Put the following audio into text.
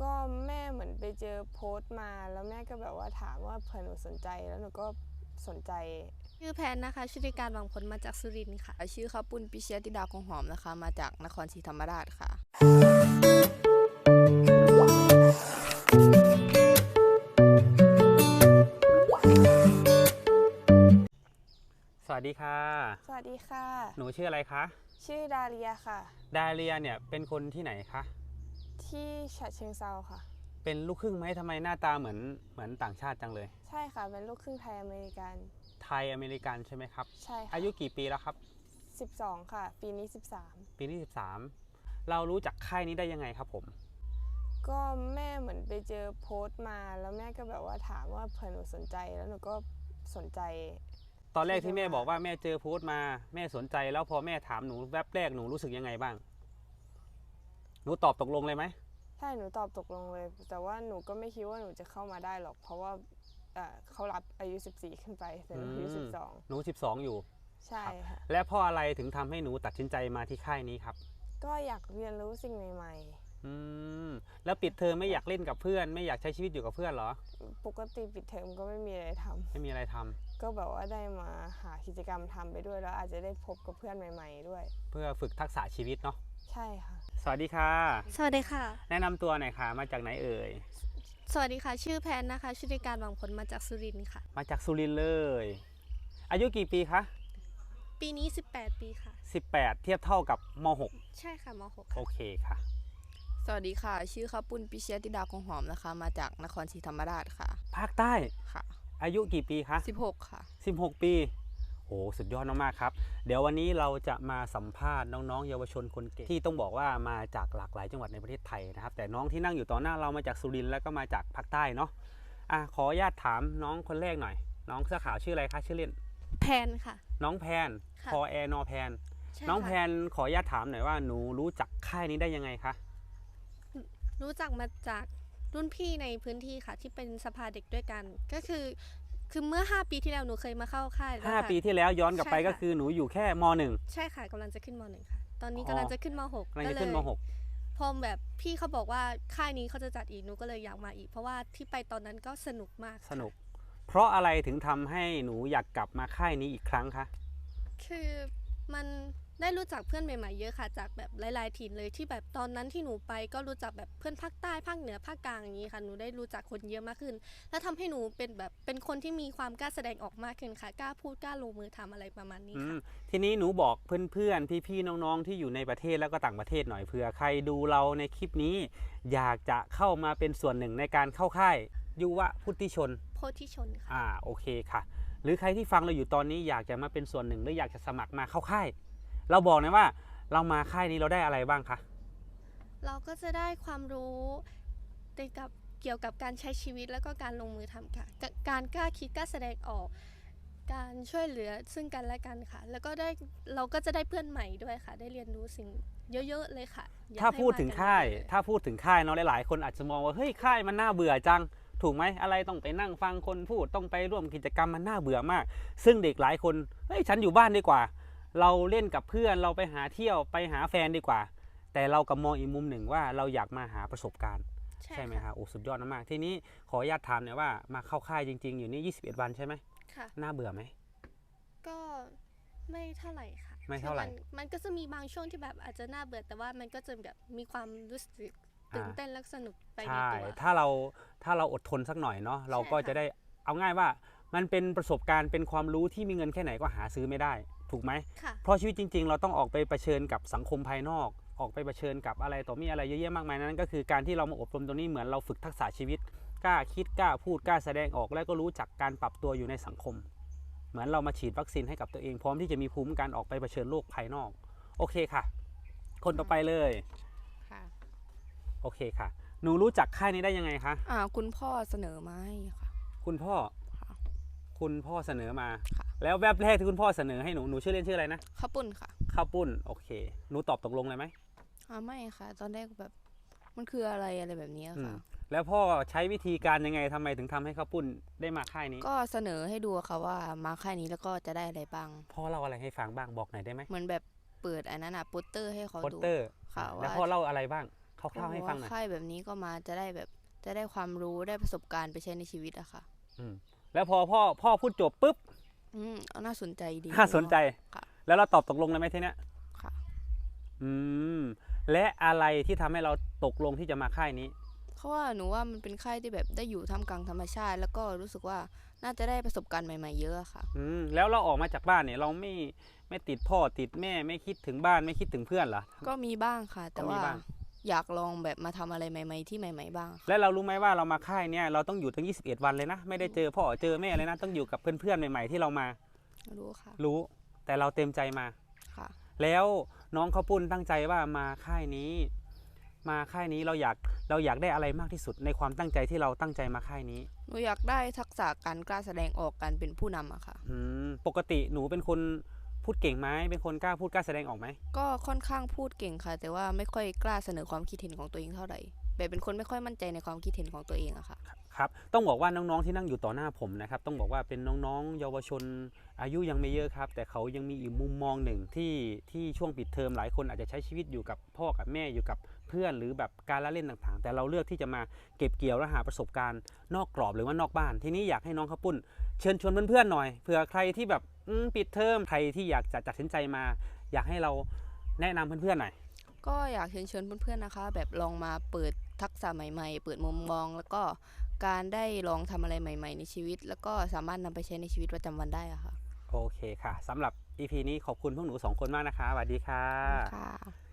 ก็แม่เหมือนไปเจอโพสต์มา แล้วแม่ก็แบบว่าถามว่าเผื่อหนูสนใจแล้วหนูก็สนใจ ชื่อแพนนะคะชุติการหวังผลมาจากสุรินทร์ค่ะ ชื่อข้าวปุ้นปิเชียติดาคงหอมนะคะ มาจากนครศรีธรรมราชค่ะ สวัสดีค่ะ สวัสดีค่ะ หนูชื่ออะไรคะ ชื่อดาเรียค่ะ ดาเรียเนี่ยเป็นคนที่ไหนคะ ที่ฉะเชิงเซาค่ะ เป็นลูกครึ่งไหมทำไมหน้าตาเหมือนเหมือนต่างชาติจังเลย ใช่ค่ะ เป็นลูกครึ่งไทยอเมริกัน ไทยอเมริกันใช่ไหมครับ ใช่ค่ะอายุกี่ปีแล้วครับ 12 ค่ะ ปีนี้ปีที่13 เรารู้จักค่ายนี้ได้ยังไงครับผม13ก็แม่เหมือนไปเจอโพสต์มา แล้วแม่ก็แบบว่าถามว่าเผื่อหนูสนใจ แล้วหนูก็สนใจ ตอนแรกที่แม่บอกว่าแม่เจอโพสต์มา แม่สนใจแล้วพอแม่ถามหนูแวบแรกหนูรู้สึกยังไงบ้าง หนูตอบตกลงเลยไหมใช่หนูตอบตกลงเลย แต่ว่าหนูก็ไม่คิดว่าหนูจะเข้ามาได้หรอก เพราะว่าเอ่อเขารับอายุ 14 ขึ้นไปแต่หนูอายุอืมหนู12 อยู่ 12 ใช่ค่ะ และเพราะอะไรถึงทำให้หนูตัดสินใจมาที่ค่ายนี้ครับ ก็อยากเรียนรู้สิ่งใหม่ อืมแล้วปิดเทอมไม่อยากเล่นกับเพื่อน ไม่อยากใช้ชีวิตอยู่กับเพื่อนเหรอ ๆ ปกติปิดเทอมก็ไม่มีอะไรทำ ไม่มีอะไรทำก็แบบว่าได้มาหากิจกรรมทำไปด้วยแล้วอาจจะได้พบกับเพื่อนใหม่ ๆ ด้วย เพื่อฝึกทักษะชีวิตเนาะใช่ค่ะ สวัสดีค่ะ สวัสดีค่ะ แนะนำตัวหน่อยค่ะ มาจากไหนเอ่ย สวัสดีค่ะ ชื่อแพนนะคะชุติการหวังผลมาจากสุรินทร์ค่ะ มาจากสุรินทร์เลย อายุกี่ปีคะ ปีนี้ 18 ปีค่ะ 18 เทียบเท่ากับมใช่ค่ะม .6 .6 โอค่ะเคค่ะ สวัสดีค่ะ ชื่อข้าวปุ้นปิเชียติดาคงหอมนะคะ มาจากนครศรีธรรมราชค่ะ ภาคใต้ ค่ะ อายุกี่ปีคะ 16 ค่ะ 16 ปี โอ้สุดยอดมากๆครับ เดี๋ยววันนี้เราจะมาสัมภาษณ์น้องๆ เยาวชนคนเก่งที่ต้องบอกว่ามาจากหลากหลายจังหวัดในประเทศไทยนะครับ แต่น้องที่นั่งอยู่ต่อหน้าเรามาจากสุรินทร์แล้วก็มาจากภาคใต้เนาะอะขออนุญาตถามน้องคนแรกหน่อย น้องเสื้อขาวชื่ออะไรคะชื่อเล่น แพนค่ะ น้องแพนค่ะ พอแอร์นอแพน ใช่น้องค่ะแพนขออนุญาตถามหน่อยว่าหนูรู้จักค่ายนี้ได้ยังไงคะรู้จักมาจากรุ่นพี่ในพื้นที่ค่ะ ที่เป็นสภาเด็กด้วยกัน ก็คือ คือเมื่อ 5 ปีที่แล้วหนูเคยมาเข้าค่ายแล้วห้าค่ะ ปีที่แล้วย้อนกลับไปใช่ค่ะ ก็คือหนูอยู่แค่มหนึ่ง ใช่ค่ะกำลังจะขึ้นม .1 ค่ะ ตอนนี้อ๋อ กำลังจะขึ้นม .6 กำลังจะขึ้นมหก พอแบบพี่เขาบอกว่าค่ายนี้เขาจะจัดอีกหนูก็เลยอยากมาอีก เพราะว่าที่ไปตอนนั้นก็สนุกมากค่ะสนุก เพราะอะไรถึงทำให้หนูอยากกลับมาค่ายนี้อีกครั้งคะ คือมัน ได้รู้จักเพื่อนใหม่ๆเยอะค่ะ จากแบบหลายๆถิ่นเลยที่แบบตอนนั้นที่หนูไปก็รู้จักแบบเพื่อนภาคใต้ภาคเหนือภาคกลางอย่างนี้ค่ะหนูได้รู้จักคนเยอะมากขึ้น แล้วทำให้หนูเป็นแบบเป็นคนที่มีความกล้าแสดงออกมากขึ้นค่ะกล้าพูดกล้าลงมือทำอะไรประมาณนี้อืค่ะมทีนี้หนูบอกเพื่อนๆพี่ๆน้องๆที่อยู่ในประเทศแล้วก็ต่างประเทศหน่อยเผื่อใครดูเราในคลิปนี้ อยากจะเข้ามาเป็นส่วนหนึ่งในการเข้าค่ายยุวพุทธิชนโพธิชนค่ะอ่าโอเคค่ะ หรือใครที่ฟังเราอยู่ตอนนี้อยากจะมาเป็นส่วนหนึ่งหรืออยากจะสมัครมาเข้าค่าย เราบอกนะว่าเรามาค่ายนี้เราได้อะไรบ้างคะ เราก็จะได้ความรู้เกี่ยวกับเกี่ยวกับการใช้ชีวิตแล้วก็การลงมือทำค่ะกการกล้าคิดกล้าแสดงออก การช่วยเหลือซึ่งกันและกันค่ะ แล้วก็ได้เราก็จะได้เพื่อนใหม่ด้วยค่ะ ได้เรียนรู้สิ่งเยอะๆเลยค่ะอยกถ้าให้พูดถึงมกันค่าย เอะๆ ถ้าพูดถึงค่ายเนาะหลายๆ คนอาจจะมองว่าเฮ้ยค่ายมันน่าเบื่อจัง ถูกไหมอะไรต้องไปนั่งฟังคนพูดต้องไปร่วมกิจกรรมมันน่าเบื่อมาก ซึ่งเด็กหลายคนเฮ้ยฉันอยู่บ้านดีกว่า เราเล่นกับเพื่อนเราไปหาเที่ยวไปหาแฟนดีกว่า แต่เรากับมองอีกมุมหนึ่งว่าเราอยากมาหาประสบการณ์ ใช่ไหมค่ะคะโอ้สุดยอดมากๆทีนี้ขออนุญาตถามหน่อยว่ามาเข้าค่ายจริง ๆ อยู่นี่21 วันใช่ไหมค่ะน่าเบื่อไหมก็ไม่เท่าไหร่ค่ะไม่เท่าไหร่คือมันมันก็จะมีบางช่วงที่แบบอาจจะน่าเบื่อแต่ว่ามันก็จะแบบมีความรู้สึกตื่นเต้นและสนุกไปในใช่ตัวถ้าเราถ้าเราอดทนสักหน่อยเนาะเราก็ใช่ค่ะจะได้เอาง่ายว่ามันเป็นประสบการณ์เป็นความรู้ที่มีเงินแค่ไหนก็หาซื้อไม่ได้ ถูกไหมค่ะเพราะชีวิตจริง ๆ เราต้องออกไปเผชิญกับสังคมภายนอก ออกไปเผชิญกับอะไรต่อมีอะไรเยอะแยะมากมายนั้น ก็คือการที่เรามาอบรมตรงนี้เหมือนเราฝึกทักษะชีวิตกล้าคิดกล้าพูดกล้าแสดงออก และก็รู้จักการปรับตัวอยู่ในสังคม เหมือนเรามาฉีดวัคซีนให้กับตัวเองพร้อมที่จะมีภูมิคุ้มกันออกไปเผชิญโลกภายนอก โอเคค่ะ คนต่อไปเลยค่ะโอเคค่ะ หนูรู้จักค่ายนี้ได้ยังไงคะอ่าคุณพ่อเสนอมาให้ค่ะ คุณพ่อ ค่ะคุณพ่อเสนอมาค่ะแล้วแวบแรกที่คุณพ่อเสนอให้หนูหนูชื่อเล่นชื่ออะไรนะข้าวปุ้นค่ะข้าวปุ้นโอเคหนูตอบตกลงเลยไหมอ่าไม่ค่ะ ตอนแรกแบบมันคืออะไรอะไรแบบนี้อืค่ะมแล้วพ่อใช้วิธีการยังไงทำไมถึงทำให้ข้าวปุ้นได้มาค่ายนี้ ก็เสนอให้ดูค่ะว่ามาค่ายนี้แล้วก็จะได้อะไรบ้างพ่อเล่าอะไรให้ฟังบ้างบอกหน่อยได้ไหมเหมือนแบบเปิดอันนั้นอะโปสเตอร์ให้เขาโปสดูเตอร์ค่ะแล้วว่าพ่อเล่าอะไรบ้างคคร่าวๆให้ฟังหน่อยค่ายแบบนี้ก็มาจะได้แบบจะได้ความรู้ได้ประสบการณ์ไปใช้ในชีวิตอะค่ะอืม แล้วพอพ่อพ่อพูดจบปุ๊บอืมเอาน่าสนใจดีน่าสนใจค่ะ แล้วเราตอบตกลงเลยไหมทีเนี้ยค่ะ อืมและอะไรที่ทำให้เราตกลงที่จะมาค่ายนี้เพราะว่าหนูว่ามันเป็นค่ายที่แบบได้อยู่ท่ามกลางธรรมชาติ แล้วก็รู้สึกว่าน่าจะได้ประสบการณ์ใหม่ๆเยอะอะค่ะ อืมแล้วเราออกมาจากบ้านเนี่ยเราไม่ไม่ติดพ่อติดแม่ไม่คิดถึงบ้านไม่คิดถึงเพื่อนเหรอก็มีบ้างค่ะ แต่ก็มีว่าบ้าง อยากลองแบบมาทำอะไรใหม่ ๆ ที่ใหม่ ๆ บ้างค่ะและเรารู้ไหมว่าเรามาค่ายเนี่ยเราต้องอยู่ตั้ง 21 วันเลยนะ ไม่ได้เจอพ่อเจอแม่เลยนะ ต้องอยู่กับเพื่อนๆใหม่ ๆ ที่เรามา รู้ค่ะ รู้แต่เราเต็มใจมาค่ะ แล้วน้องข้าวปุ้นตั้งใจว่ามาค่ายนี้ มาค่ายนี้เราอยากเราอยากได้อะไรมากที่สุดในความตั้งใจที่เราตั้งใจมาค่ายนี้หนูอยากได้ทักษะการกล้าแสดงออกการเป็นผู้นำอะค่ะอืมปกติหนูเป็นคน พูดเก่งไหมเป็นคนกล้าพูดกล้าแสดงออกไหมก็ค่อนข้างพูดเก่งค่ะ แต่ว่าไม่ค่อยกล้าเสนอความคิดเห็นของตัวเองเท่าไหร่แบบเป็นคนไม่ค่อยมั่นใจในความคิดเห็นของตัวเองอะค่ะครับต้องบอกว่าน้องๆที่นั่งอยู่ต่อหน้าผมนะครับต้องบอกว่าเป็นน้องๆ เยาวชนอายุยังไม่เยอะครับ แต่เขายังมีอีกมุมมองหนึ่งที่ที่ช่วงปิดเทอมหลายคนอาจจะใช้ชีวิตอยู่กับพ่อกับแม่อยู่กับเพื่อนหรือแบบการละเล่นต่างๆ แต่เราเลือกที่จะมาเก็บเกี่ยวและหาประสบการณ์ นอกกรอบหรือว่านอกบ้าน ทีนี้อยากให้น้องข้าวปุ้น เชิญชวนเพื่อนๆหน่อยเผื่อใครที่แบบอืม ปิดเทอมใครที่อยากจะตัดสินใจมา อยากให้เราแนะนำเพื่อนๆหน่อยก็อยากเชิญชวนเพื่อนๆนะคะ แบบลองมาเปิดทักษะใหม่ ๆ เปิดมุมมอง แล้วก็การได้ลองทำอะไรใหม่ ๆ ในชีวิต แล้วก็สามารถนำไปใช้ในชีวิตประจำวันได้อะค่ะ โอเคค่ะสำหรับ EP นี้ขอบคุณพวกหนูสองคนมากนะคะสวัสดีค่ะค่ะ